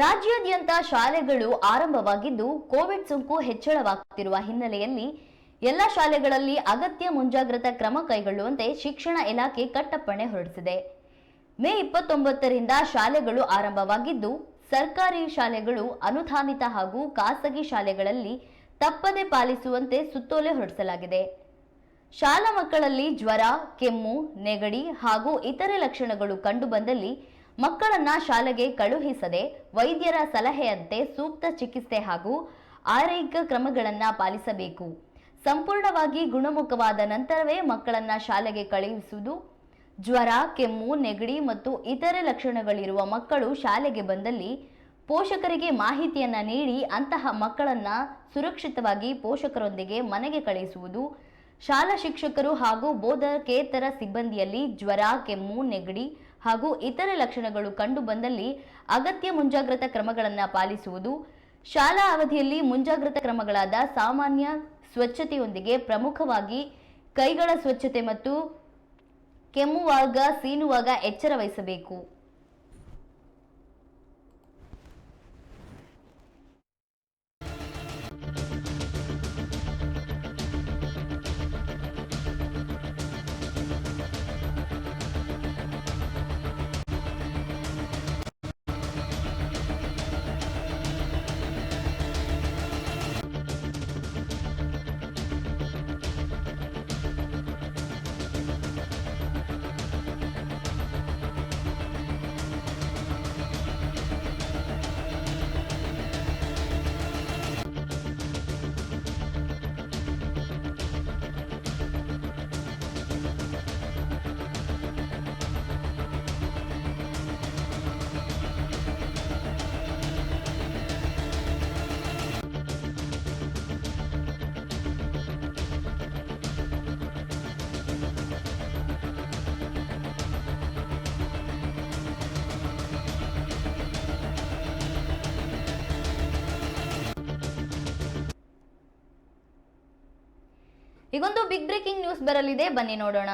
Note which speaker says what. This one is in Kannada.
Speaker 1: ರಾಜ್ಯಾದ್ಯಂತ ಶಾಲೆಗಳು ಆರಂಭವಾಗಿದ್ದು ಕೋವಿಡ್ ಸೋಂಕು ಹೆಚ್ಚಳವಾಗುತ್ತಿರುವ ಹಿನ್ನೆಲೆಯಲ್ಲಿ ಎಲ್ಲ ಶಾಲೆಗಳಲ್ಲಿ ಅಗತ್ಯ ಮುಂಜಾಗ್ರತಾ ಕ್ರಮ ಕೈಗೊಳ್ಳುವಂತೆ ಶಿಕ್ಷಣ ಇಲಾಖೆ ಕಟ್ಟಪ್ಪಣೆ ಹೊರಡಿಸಿದೆ. ಮೇ ಇಪ್ಪತ್ತೊಂಬತ್ತರಿಂದ ಶಾಲೆಗಳು ಆರಂಭವಾಗಿದ್ದು, ಸರ್ಕಾರಿ ಶಾಲೆಗಳು ಅನುದಾನಿತ ಹಾಗೂ ಖಾಸಗಿ ಶಾಲೆಗಳಲ್ಲಿ ತಪ್ಪದೆ ಪಾಲಿಸುವಂತೆ ಸುತ್ತೋಲೆ ಹೊರಡಿಸಲಾಗಿದೆ. ಶಾಲಾ ಮಕ್ಕಳಲ್ಲಿ ಜ್ವರ, ಕೆಮ್ಮು, ನೆಗಡಿ ಹಾಗೂ ಇತರೆ ಲಕ್ಷಣಗಳು ಕಂಡುಬಂದಲ್ಲಿ ಮಕ್ಕಳನ್ನ ಶಾಲೆಗೆ ಕಳುಹಿಸದೆ ವೈದ್ಯರ ಸಲಹೆಯಂತೆ ಸೂಕ್ತ ಚಿಕಿತ್ಸೆ ಹಾಗೂ ಆರೈಕೆ ಕ್ರಮಗಳನ್ನು ಪಾಲಿಸಬೇಕು. ಸಂಪೂರ್ಣವಾಗಿ ಗುಣಮುಖವಾದ ನಂತರವೇ ಮಕ್ಕಳನ್ನ ಶಾಲೆಗೆ ಕಳುಹಿಸುವುದು. ಜ್ವರ, ಕೆಮ್ಮು, ನೆಗಡಿ ಮತ್ತು ಇತರೆ ಲಕ್ಷಣಗಳಿರುವ ಮಕ್ಕಳು ಶಾಲೆಗೆ ಬಂದಲ್ಲಿ ಪೋಷಕರಿಗೆ ಮಾಹಿತಿಯನ್ನ ನೀಡಿ ಅಂತಹ ಮಕ್ಕಳನ್ನ ಸುರಕ್ಷಿತವಾಗಿ ಪೋಷಕರೊಂದಿಗೆ ಮನೆಗೆ ಕಳುಹಿಸುವುದು. ಶಾಲಾ ಶಿಕ್ಷಕರು ಹಾಗೂ ಬೋಧಕೇತರ ಸಿಬ್ಬಂದಿಯಲ್ಲಿ ಜ್ವರ, ಕೆಮ್ಮು, ನೆಗಡಿ ಹಾಗೂ ಇತರೆ ಲಕ್ಷಣಗಳು ಕಂಡು ಬಂದಲ್ಲಿ ಅಗತ್ಯ ಮುಂಜಾಗ್ರತಾ ಕ್ರಮಗಳನ್ನು ಪಾಲಿಸುವುದು. ಶಾಲಾ ಅವಧಿಯಲ್ಲಿ ಮುಂಜಾಗ್ರತಾ ಕ್ರಮಗಳಾದ ಸಾಮಾನ್ಯ ಸ್ವಚ್ಛತೆಯೊಂದಿಗೆ ಪ್ರಮುಖವಾಗಿ ಕೈಗಳ ಸ್ವಚ್ಛತೆ ಮತ್ತು ಕೆಮ್ಮುವಾಗ, ಸೀನುವಾಗ ಎಚ್ಚರ ವಹಿಸಬೇಕು. ಈಗೊಂದು ಬಿಗ್ ಬ್ರೇಕಿಂಗ್ ನ್ಯೂಸ್ ಬರಲಿದೆ. ಬನ್ನಿ ನೋಡೋಣ.